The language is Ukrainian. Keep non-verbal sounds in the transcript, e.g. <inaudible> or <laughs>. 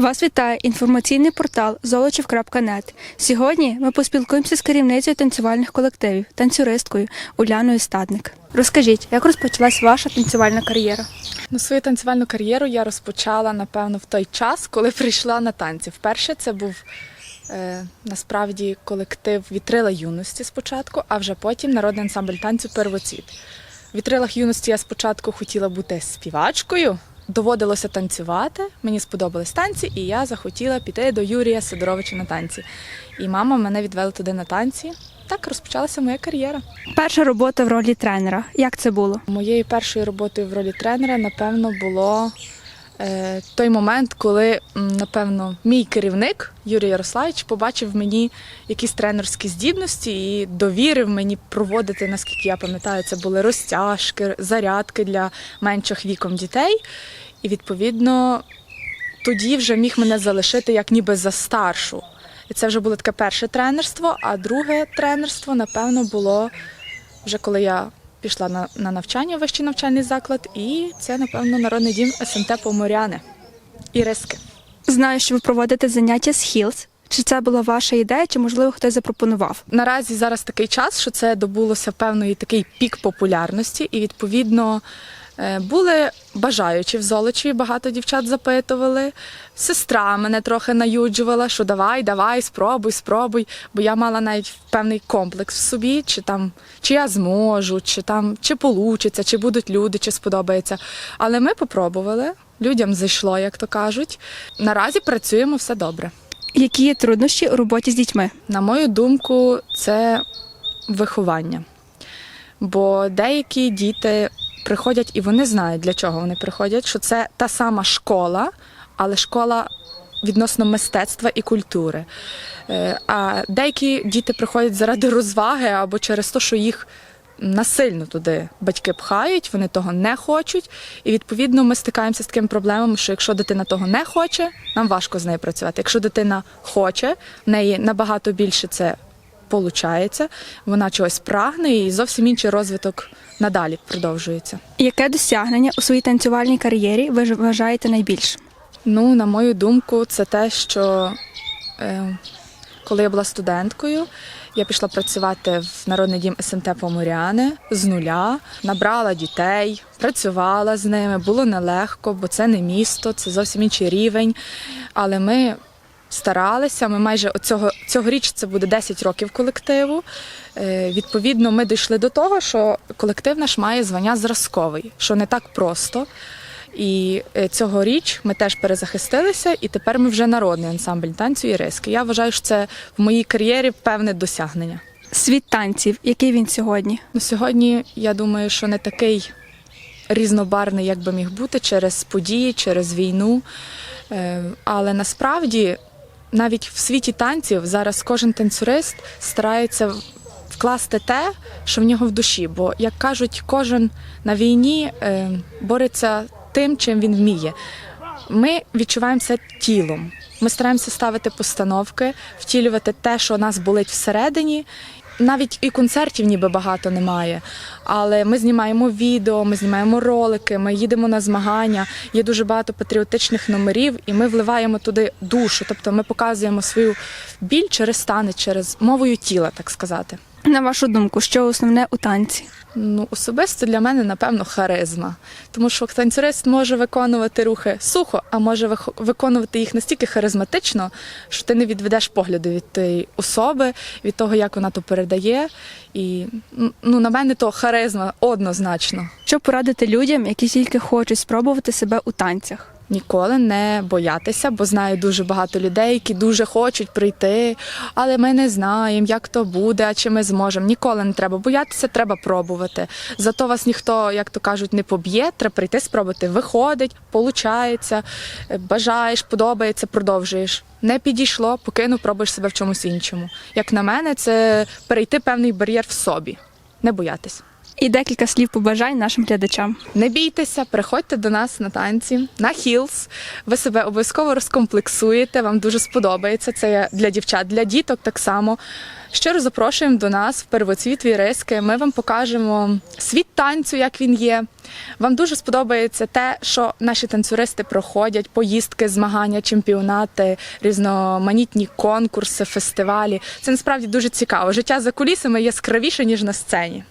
Вас вітає інформаційний портал золочів.нет. Сьогодні ми поспілкуємося з керівницею танцювальних колективів, танцюристкою Уляною Стадник. Розкажіть, як розпочалась ваша танцювальна кар'єра? Ну, свою танцювальну кар'єру я розпочала, напевно, в той час, коли <laughs> прийшла на танці. Вперше це був е, насправді колектив Вітрила юності спочатку, а вже потім народний ансамбль танцю Первоцвіт. В вітрилах юності я спочатку хотіла бути співачкою, доводилося танцювати. Мені сподобались танці, і я захотіла піти до Юрія Сидоровича на танці. І мама мене відвела туди на танці. Так розпочалася моя кар'єра. Перша робота в ролі тренера. Як це було? Моєю першою роботою в ролі тренера, напевно, було той момент, коли, напевно, мій керівник Юрій Ярославович побачив в мені якісь тренерські здібності і довірив мені проводити, наскільки я пам'ятаю, це були розтяжки, зарядки для менших віком дітей. І відповідно тоді вже міг мене залишити як ніби за старшу. І це вже було таке перше тренерство, а друге тренерство, напевно, було вже коли я пішла на, на навчання вищий навчальний заклад, і це, напевно, народний дім СМТ Поморяни і Риски. Знаю, що ви проводите заняття з хілс. Чи це була ваша ідея, чи можливо хтось запропонував? Наразі зараз такий час, що це добулося певної такий пік популярності, і відповідно е, були бажаючі в Золочеві, багато дівчат запитували. Сестра мене трохи наюджувала, що давай, давай, спробуй, спробуй. Бо я мала навіть певний комплекс в собі, чи там чи я зможу, чи там чи получиться, чи будуть люди, чи сподобається. Але ми попробували. Людям зайшло, як то кажуть. Наразі працюємо все добре. Які є труднощі у роботі з дітьми? На мою думку, це виховання. Бо деякі діти приходять і вони знають, для чого вони приходять, що це та сама школа, але школа відносно мистецтва і культури. Е, А деякі діти приходять заради розваги або через те, що їх насильно туди батьки пхають, вони того не хочуть. І відповідно ми стикаємося з такими проблемами, що якщо дитина того не хоче, нам важко з нею працювати. Якщо дитина хоче, в неї набагато більше це получається, вона чогось прагне і зовсім інший розвиток надалі продовжується. Яке досягнення у своїй танцювальній кар'єрі ви вважаєте найбільшим? Ну, на мою думку, це те, що е, коли я була студенткою, я пішла працювати в народний дім СМТ Поморяни з нуля, набрала дітей, працювала з ними. Було нелегко, бо це не місто, це зовсім інший рівень. Але ми старалися. Ми майже цього цьогоріч це буде 10 років колективу. Е, Відповідно, ми дійшли до того, що колектив наш має звання зразковий, що не так просто. І е, цьогоріч ми теж перезахистилися, і тепер ми вже народний ансамбль танцю і риски. Я вважаю, що це в моїй кар'єрі певне досягнення. Світ танців, який він сьогодні? Ну, сьогодні я думаю, що не такий різнобарний, як би міг бути, через події, через війну. Е, Але насправді навіть в світі танців зараз кожен танцюрист старається вкласти те, що в нього в душі. Бо, як кажуть, кожен на війні е, бореться тим, чим він вміє. Ми відчуваємося тілом. Ми стараємося ставити постановки, втілювати те, що нас болить всередині. Навіть і концертів ніби багато немає. Але ми знімаємо відео, ми знімаємо ролики, ми їдемо на змагання. Є дуже багато патріотичних номерів, і ми вливаємо туди душу. Тобто ми показуємо свою біль через стани, через мовою тіла, так сказати. На вашу думку, що основне у танці? Ну, особисто для мене, напевно, харизма. Тому що танцюрист може виконувати рухи сухо, а може виконувати їх настільки харизматично, що ти не відведеш погляду від тієї особи, від того, як вона то передає. І ну, на мене то харизма однозначно. Що порадити людям, які тільки хочуть спробувати себе у танцях? Ніколи не боятися, бо знаю дуже багато людей, які дуже хочуть прийти, але ми не знаємо, як то буде, а чи ми зможемо. Ніколи не треба боятися, треба пробувати. Зато вас ніхто, як то кажуть, не поб'є. Треба прийти, спробувати. Виходить, получається, бажаєш, подобається, продовжуєш. Не підійшло, покинув, пробуєш себе в чомусь іншому. Як на мене, це перейти певний бар'єр в собі, не боятися. І декілька слів побажань нашим глядачам. Не бійтеся, приходьте до нас на танці на хілс. Ви себе обов'язково розкомплексуєте. Вам дуже сподобається. Це для дівчат, для діток так само. Щиро запрошуємо до нас в первоцвіт Віриски. Ми вам покажемо світ танцю, як він є. Вам дуже сподобається те, що наші танцюристи проходять, поїздки, змагання, чемпіонати, різноманітні конкурси, фестивалі. Це насправді дуже цікаво. Життя за кулісами яскравіше, ніж на сцені.